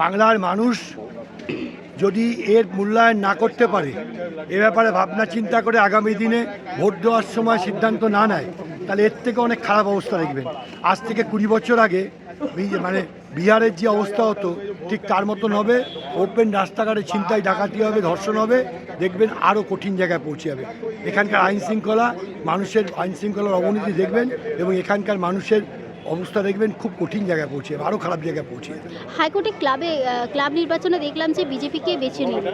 বাংলার মানুষ যদি এর মূল্যায়ন না করতে পারে, এ ব্যাপারে ভাবনা চিন্তা করে আগামী দিনে ভোট দেওয়ার সময় সিদ্ধান্ত না নেয়, তাহলে এর থেকে অনেক খারাপ অবস্থা দেখবেন। আজ থেকে কুড়ি বছর আগে মানে বিহারের যে অবস্থা হতো, ঠিক তার মতন হবে। ওপেন রাস্তাঘাটে ছিনতাই, ডাকাতি হবে, ধর্ষণ হবে, দেখবেন আরও কঠিন জায়গায় পৌঁছে যাবে। এখানকার আইন শৃঙ্খলা মানুষের আইন শৃঙ্খলার অবনতি দেখবেন এবং এখানকার মানুষের অবস্থা দেখবেন খুব কঠিন জায়গায় পৌঁছে আরও খারাপ জায়গায় পৌঁছে। হাইকোর্টে ক্লাবে ক্লাব নির্বাচনে দেখলাম যে বিজেপিকে বেছে নিল।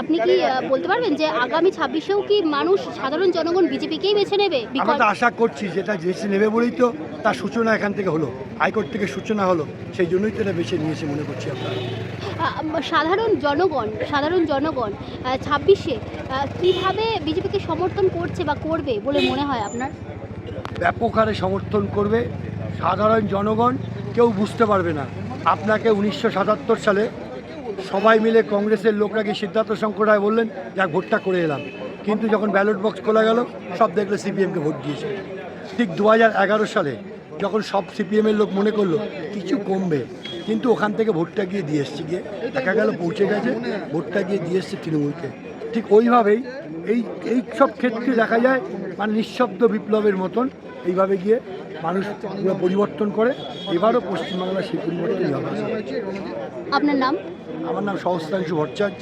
আপনি কি বলতে পারবেন যে আগামী ছাব্বিশেও কি মানুষ সাধারণ জনগণ বিজেপিকেই বেছে নেবে? আমরা তো আশা করছি যেটা বেছে নেবে বলেই তো তার সূচনা এখান থেকে হলো। হাইকোর্ট থেকে সূচনা হলো সেই জন্যই তো এটা বেছে নিয়েছে মনে করছি আমরা। আহ, সাধারণ জনগণ সাধারণ জনগণ ছাব্বিশে কীভাবে বিজেপিকে সমর্থন করছে বা করবে বলে মনে হয় আপনার? ব্যাপক হারে সমর্থন করবে সাধারণ জনগণ, কেউ বুঝতে পারবে না। আপনাকে উনিশশো সাতাত্তর সালে সবাই মিলে কংগ্রেসের লোকরা গিয়ে সিদ্ধার্থ শঙ্কর রায় বললেন, যাক, ভোটটা করে এলাম। কিন্তু যখন ব্যালট বক্স খোলা গেল, সব দেখলে সিপিএমকে ভোট দিয়েছে। ঠিক দু সালে যখন সব সিপিএমের লোক মনে করল, কিছু কমবে। কিন্তু ওখান থেকে ভোটটা গিয়ে দিয়ে এসছে গিয়ে, দেখা গেল পৌঁছে গেছে, ভোটটা গিয়ে দিয়ে এসছে তৃণমূলকে। ঠিক ওইভাবেই এই এই সব ক্ষেত্রে দেখা যায় মানে নিঃশব্দ বিপ্লবের মতন এইভাবে গিয়ে মানুষ পুরো পরিবর্তন করে এবারও পশ্চিমবাংলা সেই পরিবর্তনই হবে। আপনার নাম? আমার নাম সহস্রাংশু ভট্টাচার্য।